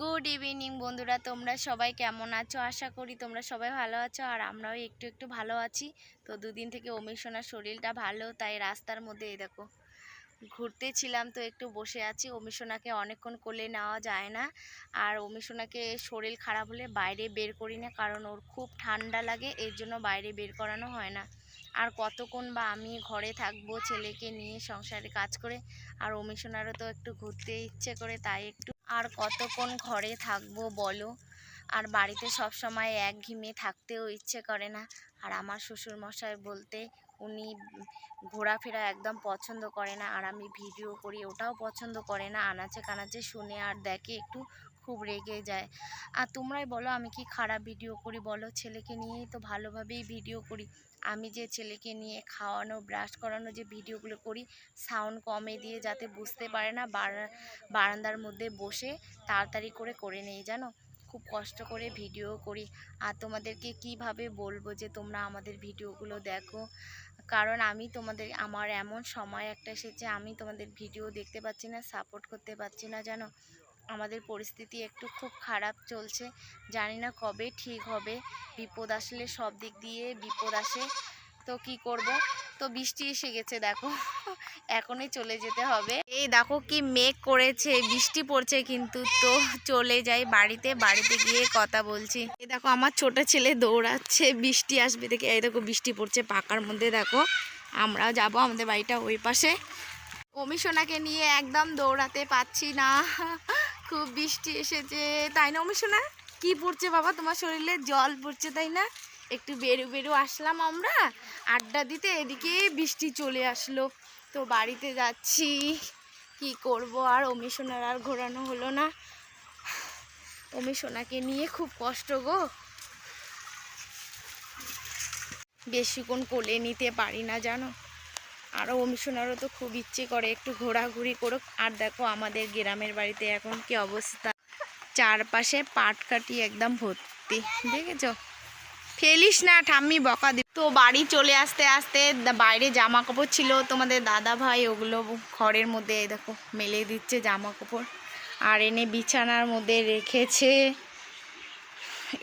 Good evening বন্ধুরা। তোমরা সবাই কেমন আছো? আশা করি তোমরা সবাই ভালো আছো, আর আমরাও একটু একটু ভালো আছি। তো দুদিন থেকে অমিশনার শরীরটা ভালো, তাই রাস্তার মধ্যে এই দেখো ঘুরতে ছিলাম তো একটু বসে আছি। অমিশনাকে অনেকক্ষণ কোলে নেওয়া যায় না, আর অমিশনাকে শরীর খারাপ হলে বাইরে বের করি না, কারণ ওর খুব ঠান্ডা লাগে, এর জন্য বাইরে বের করানো হয় না। আর কতক্ষণ বা আমি ঘরে থাকব ছেলেকে নিয়ে সংসারে কাজ করে? আর অমিশনারও তো একটু ঘুরতে ইচ্ছে করে, তাই একটু আর কতক্ষণ ঘরে থাকব বলো? আর বাড়িতে সব সময় এক ঘিমে থাকতেও ইচ্ছে করে না। আর আমার শ্বশুর মশাই বলতে উনি ঘোরাফেরা একদম পছন্দ করে না আর আমি ভিডিও করি ওটাও পছন্দ করে না। আনাচে কানাচে শুনে আর দেখে একটু খুব রেগে যায়। আর তোমরাই বলো আমি কি খারাপ ভিডিও করি বলো? ছেলেকে নিয়েই তো ভালোভাবেই ভিডিও করি। আমি যে ছেলেকে নিয়ে খাওয়ানো ব্রাশ করানো যে ভিডিওগুলো করি সাউন্ড কমে দিয়ে যাতে বুঝতে পারে না, বারা- বারান্দার মধ্যে বসে তাড়াতাড়ি করে করে নেই, জানো? খুব কষ্ট করে ভিডিও করি। আর তোমাদেরকে কীভাবে বলব যে তোমরা আমাদের ভিডিওগুলো দেখো? কারণ আমি তোমাদের, আমার এমন সময় একটা এসেছে, আমি তোমাদের ভিডিও দেখতে পাচ্ছি না সাপোর্ট করতে পারছি না, জানো? আমাদের পরিস্থিতি একটু খুব খারাপ চলছে। জানি না কবে ঠিক হবে। বিপদ আসলে সব দিক দিয়ে বিপদ আসে। তো কি করব? তো বৃষ্টি এসে গেছে, দেখো। এখনই চলে যেতে হবে। এই দেখো কি মেঘ করেছে, বৃষ্টি পড়ছে কিন্তু তো চলে যাই বাড়িতে বাড়িতে গিয়ে কথা বলছি। এই দেখো আমার ছোট ছেলে দৌড়াচ্ছে, বৃষ্টি আসবে দেখে। এই দেখো বৃষ্টি পড়ছে পাকার মধ্যে, দেখো। আমরাও যাব আমাদের বাড়িটা ওই পাশে। অমিশোনাকে নিয়ে একদম দৌড়াতে পাচ্ছি না। খুব বৃষ্টি এসেছে। তাই না অমিশোনা? কি পড়ছে বাবা? তোমার শরীরে জল পড়ছে, তাই না? একটু বেরো বেরো আসলাম আমরা। আড্ডা দিতে এদিকে বৃষ্টি চলে আসলো। তো বাড়িতে যাচ্ছি। কি করব আর অমিশোনার আর ঘোরানো হলো না। অমিশোনাকে নিয়ে খুব কষ্ট গো। বেশিক্ষণ কোলে নিতে পারি না, জানো? আরও অমিশনারও তো খুব ইচ্ছে করে একটু ঘোরাঘুরি করুক। আর দেখো আমাদের গ্রামের বাড়িতে এখন কি অবস্থা। চারপাশে পাট কাটি একদম ভর্তি, দেখেছ? ফেলিস না, ঠাম্মি, বকা দি তো বাড়ি চলে আসতে আসতে বাইরে জামা কাপড় ছিল, তোমাদের দাদা ভাই ওগুলো ঘরের মধ্যে দেখো, মেলে দিচ্ছে জামা কাপড় আর এনে বিছানার মধ্যে রেখেছে।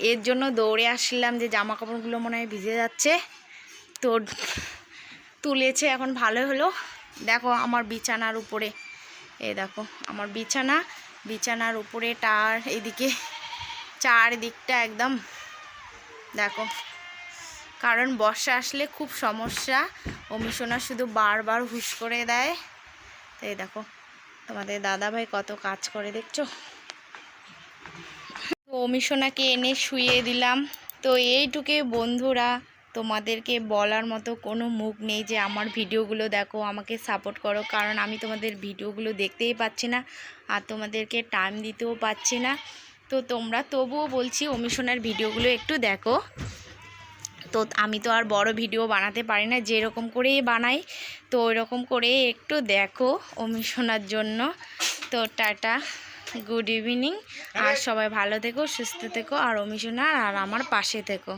এর জন্য দৌড়ে আসলাম যে জামা কাপড়গুলো মনে হয় ভিজে যাচ্ছে। তো তুলেছে, এখন ভালো হলো। দেখো আমার বিছানার উপরে, এই দেখো, আমার বিছানা। বিছানার উপরে টার, এদিকে চারদিকটা একদম দেখো। কারণ বর্ষা আসলে খুব সমস্যা। অমিশনা শুধু বারবার হুশ করে দেয়। তাই দেখো, তোমাদের দাদা ভাই কত কাজ করে, দেখছ? অমিশনাকে এনে শুয়ে দিলাম। তো এইটুকে বন্ধুরা, তোমাদেরকে বলার মতো কোনো মুখ নেই যে আমার ভিডিওগুলো দেখো, আমাকে সাপোর্ট করো। কারণ আমি তোমাদের ভিডিওগুলো দেখতেই পাচ্ছি না, আর তোমাদেরকে টাইম দিতেও পাচ্ছি না। তো তোমরা তবুও বলছি অমিশনের ভিডিওগুলো একটু দেখো। তো আমি তো আর বড় ভিডিও বানাতে পারি না যেরকম করেই বানাই তো ওইরকম করে একটু দেখো অমিশনার জন্য। তো টাটা গুড ইভিনিং আর সবাই ভালো থেকো সুস্থ থেকো আর অমিশনার আর আমার পাশে থেকো।